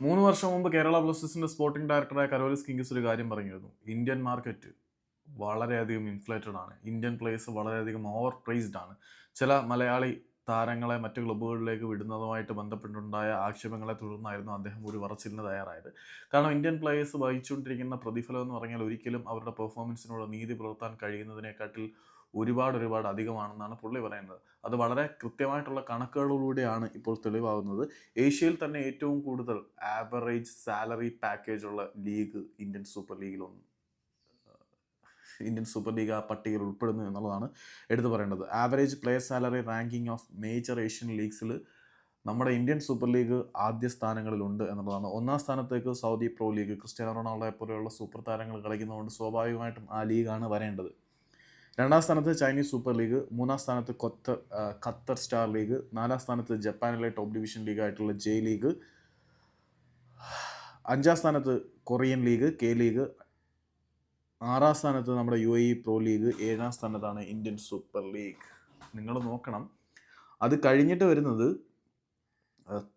മൂന്ന് വർഷം മുമ്പ് കേരള ബ്ലാസ്റ്റേഴ്സിന്റെ സ്പോർട്ടിംഗ് ഡയറക്ടറായ കരോലിസ് കിങ്സ് ഒരു കാര്യം പറഞ്ഞിരുന്നു. ഇന്ത്യൻ മാർക്കറ്റ് വളരെയധികം ഇൻഫ്ലേറ്റഡ് ആണ്. ഇന്ത്യൻ പ്ലേയേഴ്സ് വളരെയധികം ഓവർ പ്രൈസ്ഡ് ആണ്. ചില മലയാളി താരങ്ങളെ മറ്റ് ക്ലബ്ബുകളിലേക്ക് വിടുന്നതുമായിട്ട് ബന്ധപ്പെട്ടുണ്ടായ ആക്ഷേപങ്ങളെ തുടർന്നായിരുന്നു അദ്ദേഹം ഒരു പറച്ചിലിന് തയ്യാറായത്. കാരണം ഇന്ത്യൻ പ്ലേയേഴ്സ് വഹിച്ചുകൊണ്ടിരിക്കുന്ന പ്രതിഫലം എന്ന് പറഞ്ഞാൽ ഒരിക്കലും അവരുടെ പെർഫോമൻസിനോട് നീതി പുലർത്താൻ കഴിയുന്നതിനെക്കാട്ടിൽ ഒരുപാട് ഒരുപാട് അധികമാണെന്നാണ് പുള്ളി പറയുന്നത്. അത് വളരെ കൃത്യമായിട്ടുള്ള കണക്കുകളിലൂടെയാണ് ഇപ്പോൾ തെളിവാകുന്നത്. ഏഷ്യയിൽ തന്നെ ഏറ്റവും കൂടുതൽ ആവറേജ് സാലറി പാക്കേജുള്ള ലീഗ് ഇന്ത്യൻ സൂപ്പർ ലീഗിലൊന്ന് ഇന്ത്യൻ സൂപ്പർ ലീഗ് ആ പട്ടികയിൽ ഉൾപ്പെടുന്നു എന്നുള്ളതാണ് എടുത്തു പറയേണ്ടത്. Average player salary ranking of major Asian ലീഗ്സിൽ നമ്മുടെ ഇന്ത്യൻ സൂപ്പർ ലീഗ് ആദ്യ സ്ഥാനങ്ങളിലുണ്ട് എന്നുള്ളതാണ്. ഒന്നാം സ്ഥാനത്തേക്ക് സൗദി പ്രോ ലീഗ് ക്രിസ്ത്യാനോ റൊണാൾഡോയെ പോലെയുള്ള സൂപ്പർ താരങ്ങൾ കളിക്കുന്നതുകൊണ്ട് സ്വാഭാവികമായിട്ടും ആ ലീഗാണ് വരേണ്ടത്. രണ്ടാം സ്ഥാനത്ത് ചൈനീസ് സൂപ്പർ ലീഗ് മൂന്നാം സ്ഥാനത്ത് ഖത്തർ ഖത്തർ സ്റ്റാർ ലീഗ് നാലാം സ്ഥാനത്ത് ജപ്പാനിലെ ടോപ്പ് ഡിവിഷൻ ലീഗ് ആയിട്ടുള്ള ജെ ലീഗ് അഞ്ചാം സ്ഥാനത്ത് കൊറിയൻ ലീഗ് കെ ലീഗ് ആറാം സ്ഥാനത്ത് നമ്മുടെ യു എ പ്രോ ലീഗ് ഏഴാം സ്ഥാനത്താണ് ഇന്ത്യൻ സൂപ്പർ ലീഗ് നിങ്ങൾ നോക്കണം. അത് കഴിഞ്ഞിട്ട് വരുന്നത്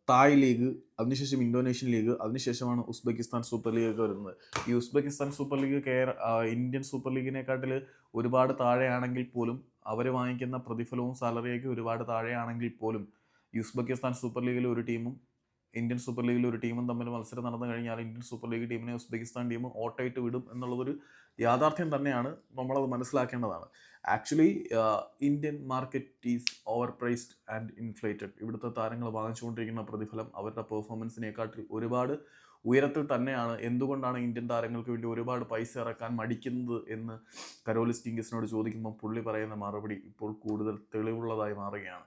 തായ് ലീഗ് അതിനുശേഷം ഇന്തോനേഷ്യൻ ലീഗ് അതിനുശേഷമാണ് ഉസ്ബെക്കിസ്ഥാൻ സൂപ്പർ ലീഗ് ഒക്കെ വരുന്നത്. ഈ ഉസ്ബെക്കിസ്ഥാൻ സൂപ്പർ ലീഗ് കേര ഇന്ത്യൻ സൂപ്പർ ലീഗിനെക്കാട്ടിൽ ഒരുപാട് താഴെയാണെങ്കിൽ പോലും അവർ വാങ്ങിക്കുന്ന പ്രതിഫലവും സാലറിയൊക്കെ ഒരുപാട് താഴെയാണെങ്കിൽ പോലും ഉസ്ബെക്കിസ്ഥാൻ സൂപ്പർ ലീഗിൽ ഒരു ടീമും ഇന്ത്യൻ സൂപ്പർ ലീഗിൽ ഒരു ടീമും തമ്മിൽ മത്സരം നടന്നു കഴിഞ്ഞാൽ ഇന്ത്യൻ സൂപ്പർ ലീഗ് ടീമിനെ ഉസ്ബെക്കിസ്ഥാൻ ടീം ഓട്ടായിട്ട് വിടും എന്നുള്ളതൊരു യാഥാർത്ഥ്യം തന്നെയാണ് നമ്മളത് മനസ്സിലാക്കേണ്ടതാണ്. Actually Indian market is overpriced and inflated ഇവിടുത്തെ താരങ്ങൾ വാങ്ങിച്ചുകൊണ്ടിരിക്കുന്ന പ്രതിഫലം അവരുടെ പെർഫോമൻസിനെക്കാട്ടിൽ ഒരുപാട് ഉയരത്തിൽ തന്നെയാണ്. എന്തുകൊണ്ടാണ് ഇന്ത്യൻ താരങ്ങൾക്ക് വേണ്ടി ഒരുപാട് പൈസ ഇറക്കാൻ മടിക്കുന്നത് എന്ന് കരോലിസ് ചോദിക്കുമ്പോൾ പുള്ളി പറയുന്ന മറുപടി ഇപ്പോൾ കൂടുതൽ തെളിവുള്ളതായി മാറുകയാണ്.